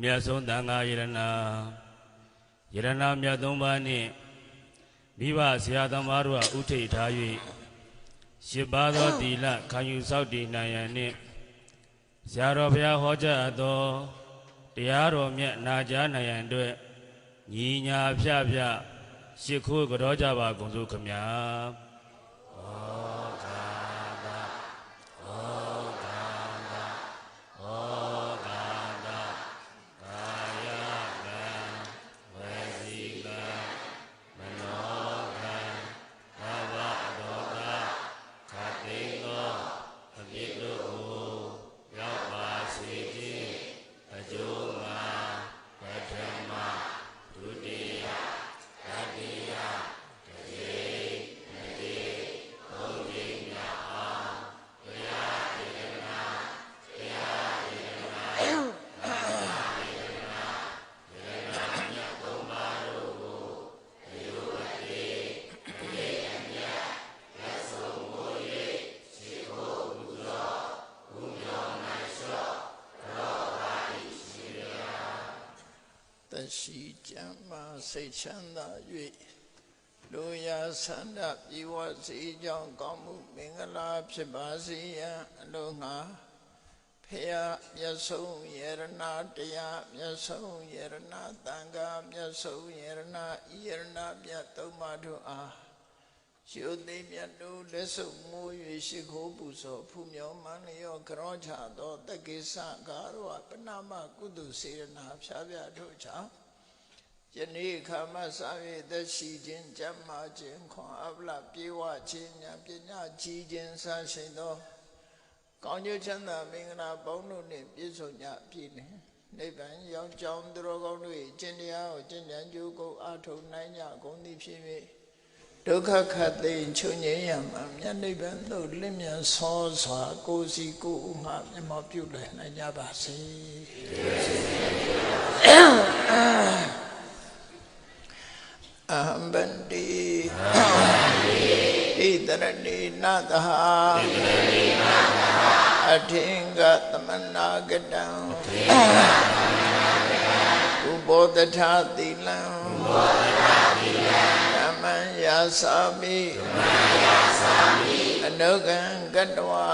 မြတ်ဆုံးသံဃာယရဏယရဏမြတ်သုံးပါးနှင့်မိဘဆရာသမားတို့ကဥထိတ်ထား၍ရှစ်ပါးသောသီလခံယူစောင့်တည်နိုင်ရန်နှင့်ဆရာတော်ဘုရားဟောကြားအပ်သောတရားတော်မြတ်နာကြားနိုင်ရန်အတွက်ညီညာဖြဖြရှ िख ိုးကြောကြပါကုန်စို့ခမညာဩဃာတကာယကံဝစီကံမနောကံဘဝဒေါတခတ်သိမ်းသောအပြစ်တို့ကိုရောက်ပါစေခြင်းအကျိုးမှာပထမဒုတိယတတိယတတိယတိသုံးကြိမ်မြောက်အောင်ဘုရားဣဒနာဘုရားဣဒနာဘုရားဣဒနာဘုရားမြတ်သုံးပါးတို့ကိုအယုအတိအတိအမြတ်လက်ဆုံးကို၍ရှိခိုးမှုသောဘုမြောင်၌လျှော့ရောပါ၏ရှိရ တရှိကြမ်းမှစိတ်ချမ်းသာ၍လူရာဆန္ဒပြေဝစေကြောင်းကောင်းမှုမင်္ဂလာဖြစ်ပါစေရန်အလိုငှာဖေယမြတ်ဆုံးယရနာတရားမြတ်ဆုံးယရနာတန်ခါမြတ်ဆုံးယရနာဤယရနာမြတ်သုံးပါးတို့အား ရှုသိမြတ်တို့လက်စုပ်မိုး၍ရှိခိုးပူဇော်ဖူးမြော်မန်လျောကြောချသောတက္ကိစ္စကာရဝပဏမကုသစေရနာဖြားပြတို့ချောင်းယနေ့ခါမစာ၍သက်ရှိခြင်းကြမ်းမာခြင်းခွန်အပလပြေဝခြင်းဉာဏ်ပညာကြီးခြင်းစရှိန်သောကောင်းကျိုးချမ်းသာမင်္ဂလာပေါင်းတို့နှင့်ပြည့်စုံကြပြီလင်နိဗ္ဗာန်ရောက်ကြောင်းသူတော်ကောင်းတို့၏ကျင့်တရားကိုကျင့်ကြံကြိုးကိုအားထုတ်နိုင်ကြကုန်သည်ဖြစ်၍ ဒုက္ခခတ်သိမ်းချုပ်ငြိမ်းရမှာမြတ်နိဗ္ဗာန်သို့လင်းမြန်ဆောစွာကိုယ်စီကိုယ်ဥငှမျက်မှောက်ပြုလည်နိုင်ကြပါစေအဟံဗန္တိဣတရဏိနသဟာအထင်္ဂသမနာကတံဥပောတထသီလံ ဓမ္မံယာစာမိအနုကံကတဝါ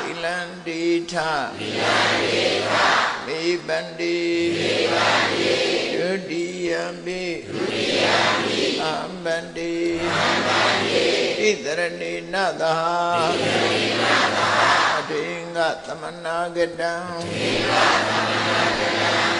သီလံတိထမိဗန္တိဒုတိယံပိအံဗန္တိဣတရဏိနသဟာအထင်္ဂသမနာကတံဥပောတ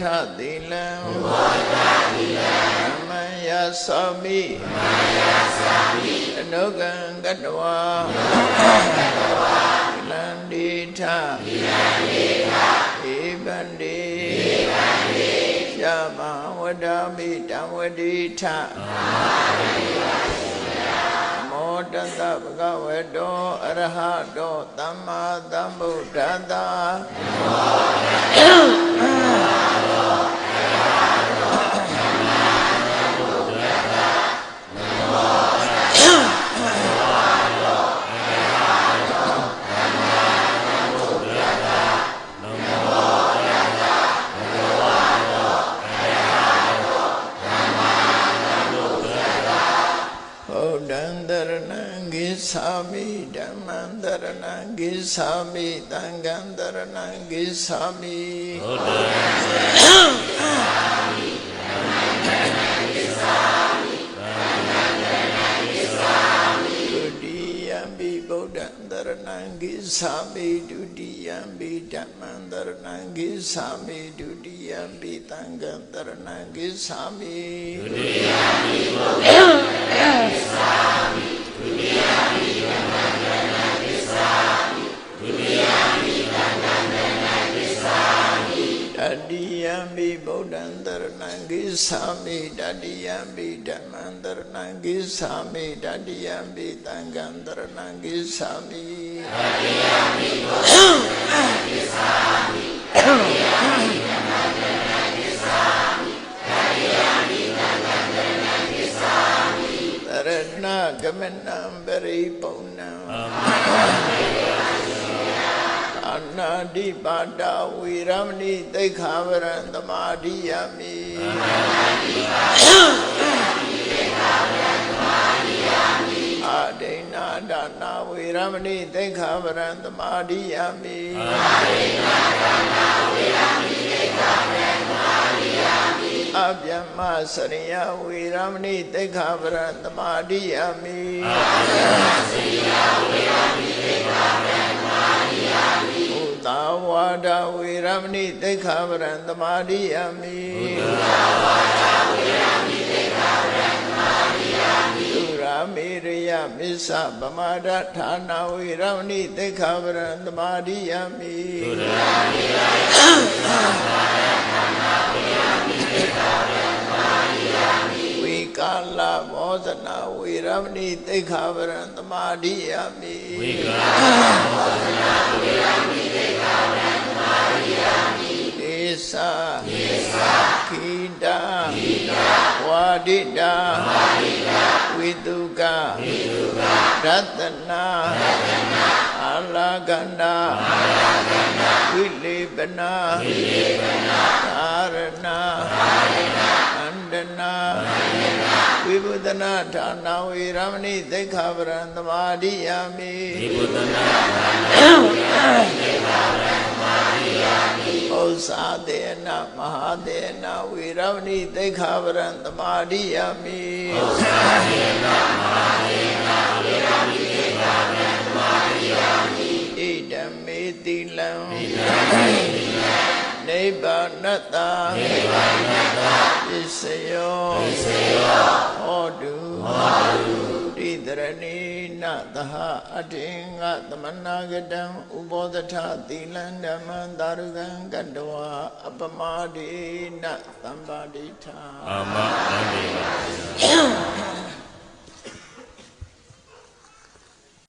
ထသီလံဓမ္မံယာသာမိအနုကံကတဝါသီလံတိထဧဗန္တိယမဝဒာမိတံဝတိထမော တတဗကဝတောအရဟတောသမ္မာသမ္ဗုဒ္ဓတ္တဘု ဂိသာမိဓမ္မံတရဏံဂိသာမိသံဃံတရဏံ တိယံပိဗုဒ္ဓံတရဏံဂိသာမိတတိယံပိဓမ္မံတရဏံဂိသာမိတတိယံပိသံဃံတရဏံဂိသာမိတရဏဂမနံပရိပုံဏံအနာတိ ပါဒဝေရမဏိသိက္ခာဝရံသမာဓိယမိအာဒိဏဒါနာဝေရမဏိသိက္ခာဝရံသမာဓိယမိအဗျမ္မစရိယဝေရမဏိသိက္ခာဝရံသမာဓိယမိဘုသာဝါ ဒဝေရမဏိသိက္ခာပရံသမာဓိယမိဘုသာဝါဒဝေရမဏိသိက္ခာပရံသမာဓိယမိသုရာမေရယမစ္ဆဗမာဒဌာနဝေရမဏိသိက္ခာပရံသမာဓိယမိသုရာမေရယမစ္ဆဗမာဒဌာနဝေရမဏိသိက္ခာပရံသမာဓိယမိဝိကာလမောဇနာဝေရမဏိသိက္ခာပရံသမာဓိယမိဝိကာဒေ တာဝါဒိတာဝိတုကဝိတုကရတနာရတနာအာလာကန္တာအာလာကန္တာဝိလေပနာဝိလေပနာသာရဏသာရဏအန္တနာအန္တနာဝိဘုဒနာဌာနဝေရမဏိသိက္ခာပရံသမာဓိယာမိဒီဘုဒ္ဓနာဩဇာ တေနမဟာတေနဝေရမဏိသိက္ခာပရံသမာဓိယမိဩဇာတေနမဟာတေနဝေရမဏိသိက္ခာပရံသမာဓိယမိဣဒံမေတိလံဣဒံမေတိလံနိဗ္ဗာနတ္တာနိဗ္ဗာနတ္တာပစ္စယောပစ္စယောဟောတုဟောတု တိတရဏိနသဟအတေငသမနာကတံဥပောဒထသီလံဓမ္မံသာရုကံကတ္တဝအပမဒိနသံပါဒိဋ္ဌာအာမအန္တိပါ